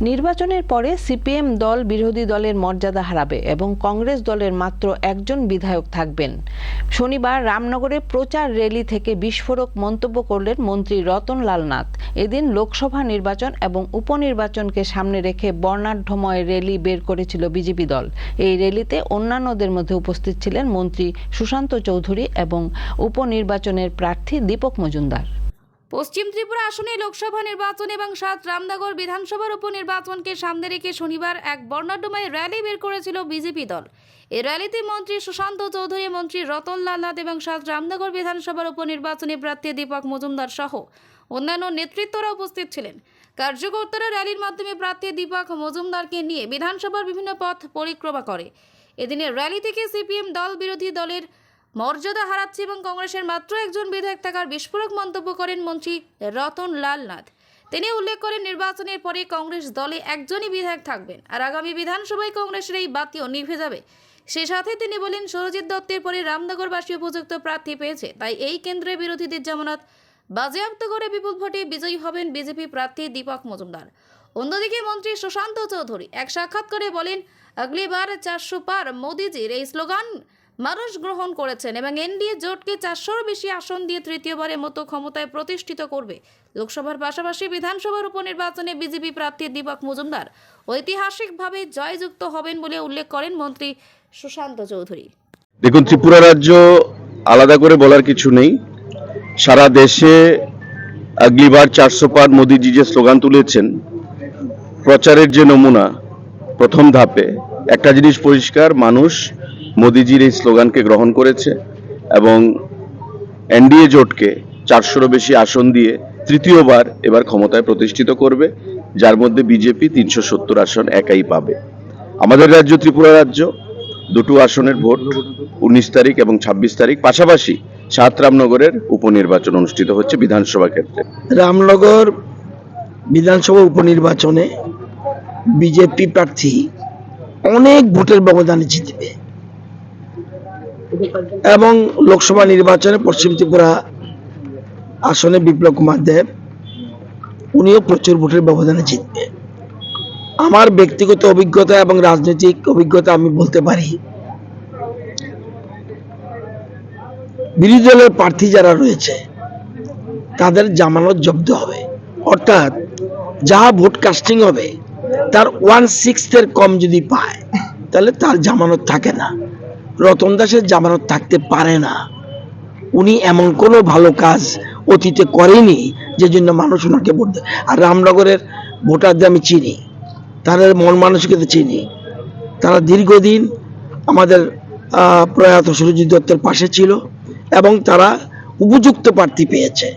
নির্বাচনের পরে সিপিএম দল বিরোধী দলের মর্যাদা হারাবে এবং কংগ্রেস দলের মাত্র একজন বিধায়ক থাকবেন। শনিবার রামনগরে প্রচার র্যালি থেকে বিস্ফোরক মন্তব্য করলেন মন্ত্রী রতন লাল নাথ এদিন লোকসভা নির্বাচন এবং উপনির্বাচনকে সামনে রেখে বর্ণাঢ্যময় র্যালি বের করেছিল বিজেপি দল। এই র্যালিতে অন্যান্যদের মধ্যে উপস্থিত ছিলেন মন্ত্রী সুশান্ত চৌধুরী এবং উপনির্বাচনের প্রার্থী দীপক মজুমদার। পশ্চিম ত্রিপুরা আসনে লোকসভা নির্বাচন এবং সাত রামনগর বিধানসভার উপনির্বাচনকে সামনে রেখে শনিবার এক বর্ণাঢ্যময় র্যালি বের করেছিল বিজেপি দল। এই র্যালিতে মন্ত্রী সুশান্ত চৌধুরী, মন্ত্রী রতন লাল নাথ এবং সাত রামনগর বিধানসভার উপনির্বাচনী প্রার্থী দীপক মজুমদার সহ অন্যান্য নেতৃত্বরা উপস্থিত ছিলেন। কার্যকর্তারা র্যালির মাধ্যমে প্রার্থী দীপক মজুমদারকে নিয়ে বিধানসভার বিভিন্ন পথ পরিক্রমা করে। এদিনের র্যালি থেকে সিপিএম দল বিরোধী দলের মর্যাদা হারাচ্ছে এবং কংগ্রেসের মাত্র একজন বিধায়ক থাকার বিস্ফোরক মন্তব্য করেন মন্ত্রী রতন লাল নাথ। তিনি উল্লেখ করেন, নির্বাচনের পরে কংগ্রেস দলে একজনই বিধায়ক থাকবেন আর আগামী বিধানসভায় কংগ্রেসের এই বাতিও নিভে যাবে। সে সাথে তিনি বলেন, সরজিৎ দত্তের পরে রামনগরবাসী উপযুক্ত প্রার্থী পেয়েছে, তাই এই কেন্দ্রে বিরোধীদের জামানত। বাজেয়াপ্ত করে বিপুল ভোটে বিজয়ী হবেন বিজেপি প্রার্থী দীপক মজুমদার। অন্যদিকে মন্ত্রী সুশান্ত চৌধুরী এক সাক্ষাৎকারে বলেন আগলিবার চারশো পার মোদিজির এই স্লোগান মানুষ গ্রহণ করেছেন এবং এনডিএ জোটকে চারশোর বেশি আসন দিয়ে তৃতীয়বারের মতো ক্ষমতায় প্রতিষ্ঠিত করবে। লোকসভার পাশাপাশি বিধানসভার উপনির্বাচনে বিজেপি প্রার্থী দীপক মজুমদার ঐতিহাসিকভাবে জয়যুক্ত হবেন বলে উল্লেখ করেন মন্ত্রী সুশান্ত চৌধুরী। দেখুন, ত্রিপুরা রাজ্য আলাদা করে বলার কিছু নেই। সারা দেশে আগলিবার চারশো পার মোদিজি যে স্লোগান তুলেছেন, প্রচারের যে নমুনা, প্রথম ধাপে, একটা জিনিস পরিষ্কার, মানুষ মোদিজির এই স্লোগানকে গ্রহণ করেছে এবং এনডিএ জোটকে চারশোরও বেশি আসন দিয়ে তৃতীয়বার এবার ক্ষমতায় প্রতিষ্ঠিত করবে, যার মধ্যে বিজেপি তিনশো সত্তর আসন একাই পাবে। আমাদের রাজ্য, ত্রিপুরা রাজ্য, দুটো আসনের ভোট উনিশ তারিখ এবং ছাব্বিশ তারিখ। পাশাপাশি সাত রামনগরের উপনির্বাচন অনুষ্ঠিত হচ্ছে বিধানসভা ক্ষেত্রে। রামনগর বিধানসভা উপনির্বাচনে বিজেপি প্রার্থী অনেক ভোটের ব্যবধানে জিতবে। এবং লোকসভা নির্বাচনে পশ্চিম ত্রিপুরা আসনে বিপ্লব কুমার দেব, উনিও প্রচুর ভোটের ব্যবধানে জিতবে। আমার ব্যক্তিগত অভিজ্ঞতা এবং রাজনৈতিক অভিজ্ঞতা আমি বলতে পারি, বিরোধী দলের প্রার্থী যারা রয়েছে, তাদের জামানত জব্দ হবে। অর্থাৎ যা ভোট কাস্টিং হবে, তার ওয়ান সিক্সথের কম যদি পায়, তাহলে তার জামানত থাকে না। রতন দাসের জামানত থাকতে পারে না। উনি এমন কোনো ভালো কাজ অতীতে করেনি, যে জন্য মানুষ ওনাকে ভোট দেয়। আর রামনগরের ভোটারদের আমি চিনি, তাদের মন মানসিকতা চিনি। তারা দীর্ঘদিন আমাদের প্রয়াত সুরজিৎ দত্তের পাশে ছিল এবং তারা উপযুক্ত প্রার্থী পেয়েছে।